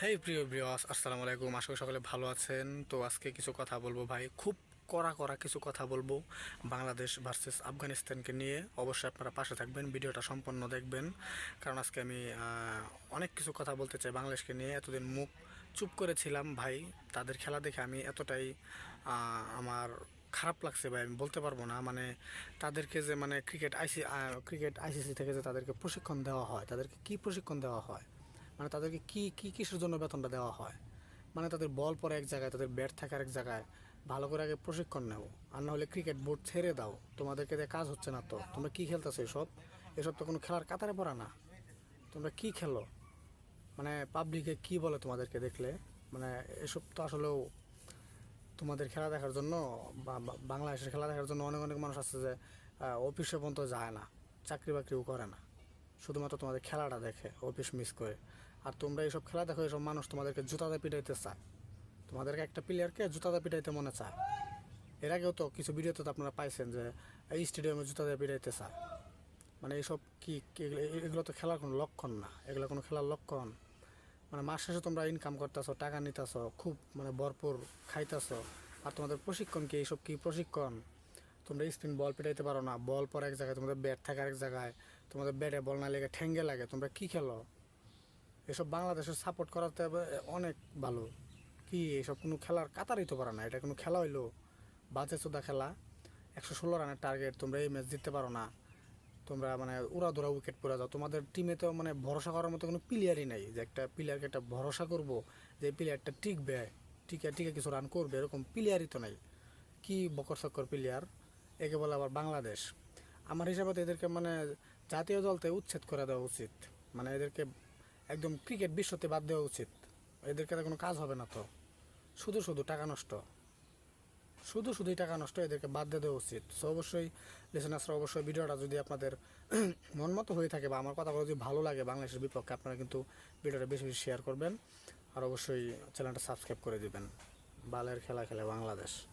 হেই প্রিয় ব্রিয়স আসসালামু আলাইকুম। আশা করি সকলে ভালো আছেন। তো আজকে কিছু কথা বলব ভাই। খুব কড়া কড়া কিছু কথা বলব বাংলাদেশ ভার্সেস আফগানিস্তানকে নিয়ে। অবশ্যই আপনারা পাশে থাকবেন, ভিডিওটা সম্পূর্ণ দেখবেন। কারণ আজকে আমি অনেক কিছু কথা বলতে চাই বাংলাদেশকে নিয়ে। এতদিন মুখ চুপ করেছিলাম ভাই। তাদের খেলা দেখে আমি এতটাই আমার খারাপ লাগছে ভাই। আমি বলতে পারব না। মানে তাদেরকে যে মানে ক্রিকেট আইসি ক্রিকেট আইসিসি থেকে যে তাদেরকে প্রশিক্ষণ দেওয়া হয়, তাদেরকে কি প্রশিক্ষণ দেওয়া হয়? মানে তাদেরকে কি কি কিসের জন্য বেতনটা দেওয়া হয়? মানে তাদের বল পরে এক জায়গায়, তাদের ব্যাট থাকে এক জায়গায়, ভালো করে আগে প্রশিক্ষণ নেও। আর না হলে ক্রিকেট বোর্ড ছেড়ে দাও। তোমাদেরকে দিয়ে কাজ হচ্ছে না তো। তোমরা কী খেলতেছো এসব? এসব তো কোনো খেলার কাতারে পড়া না। তোমরা কি খেলো? মানে পাবলিকে কি বলে তোমাদেরকে দেখলে? মানে এসব তো আসলেও তোমাদের খেলা দেখার জন্য বা- বাংলাদেশের খেলা দেখার জন্য অনেক অনেক মানুষ আছে যে অফিসে পর্যন্ত যায় না। চাকরি বাকরিও করে না। শুধুমাত্র তোমাদের খেলাটা দেখে অফিস মিস করে। আর তোমরা এইসব খেলা দেখো, এইসব মানুষ তোমাদেরকে জুতাতে পিটাইতে চায়। তোমাদেরকে একটা প্লেয়ারকে জুতাতে পিটাইতে মনে চায়। এর আগেও তো কিছু ভিডিওতে তো আপনারা পাইছেন যে, এই স্টেডিয়ামে জুতাতে পিটাইতে চায়। মানে এইসব কি এগুলো তো খেলার কোনো লক্ষণ না। এগুলো কোনো খেলার লক্ষণ। মানে মাস শেষে তোমরা ইনকাম করতেছো, টাকা নিতেছো, খুব মানে ভরপুর খাইতেছো। আর তোমাদের প্রশিক্ষণ কি, এইসব কি প্রশিক্ষণ? তোমরা স্পিন বল পিটাইতে পারো না। বল পর এক জায়গায় তোমাদের ব্যাট থাকে এক জায়গায় তোমাদের ব্যাটে বল না লেগে ঠেঙ্গে লাগে। তোমরা কি খেলো? এসব বাংলাদেশের সাপোর্ট করাতে অনেক ভালো। কি এসব কোনো খেলার কাতারই তো পারে না। এটা কোনো খেলা হইল? বাজে চোদা খেলা। একশো ষোলো রানের টার্গেট তোমরা এই ম্যাচ জিততে পারো না। তোমরা মানে উড়া ধরা উইকেট পড়ে যাও। তোমাদের টিমে তো মানে ভরসা করার মতো কোনো প্লেয়ারই নাই যে একটা প্লেয়ারকে একটা ভরসা করব যে প্লেয়ারটা টিকবে। টিকে টিকে কিছু রান করবে, এরকম প্লেয়ারই তো নাই। কি বকর চক্কর প্লেয়ার একে বলে আবার বাংলাদেশ। আমার হিসাবে এদেরকে মানে জাতীয় দলতে উচ্ছেদ করে দেওয়া উচিত। মানে এদেরকে একদম ক্রিকেট বিশ্বতে বাদ দেওয়া উচিত। এদেরকে তো কোনো কাজ হবে না তো। শুধু শুধু টাকা নষ্ট। শুধু শুধুই টাকা নষ্ট এদেরকে বাদ দিয়ে দেওয়া উচিত। সো অবশ্যই লিসেনার্সরা অবশ্যই ভিডিওটা যদি আপনাদের মন মতো হয়ে থাকে বা আমার কথাগুলো যদি ভালো লাগে বাংলাদেশের বিপক্ষে, আপনারা কিন্তু ভিডিওটা বেশি বেশি শেয়ার করবেন। আর অবশ্যই চ্যানেলটা সাবস্ক্রাইব করে দিবেন। বালের খেলা খেলে বাংলাদেশ।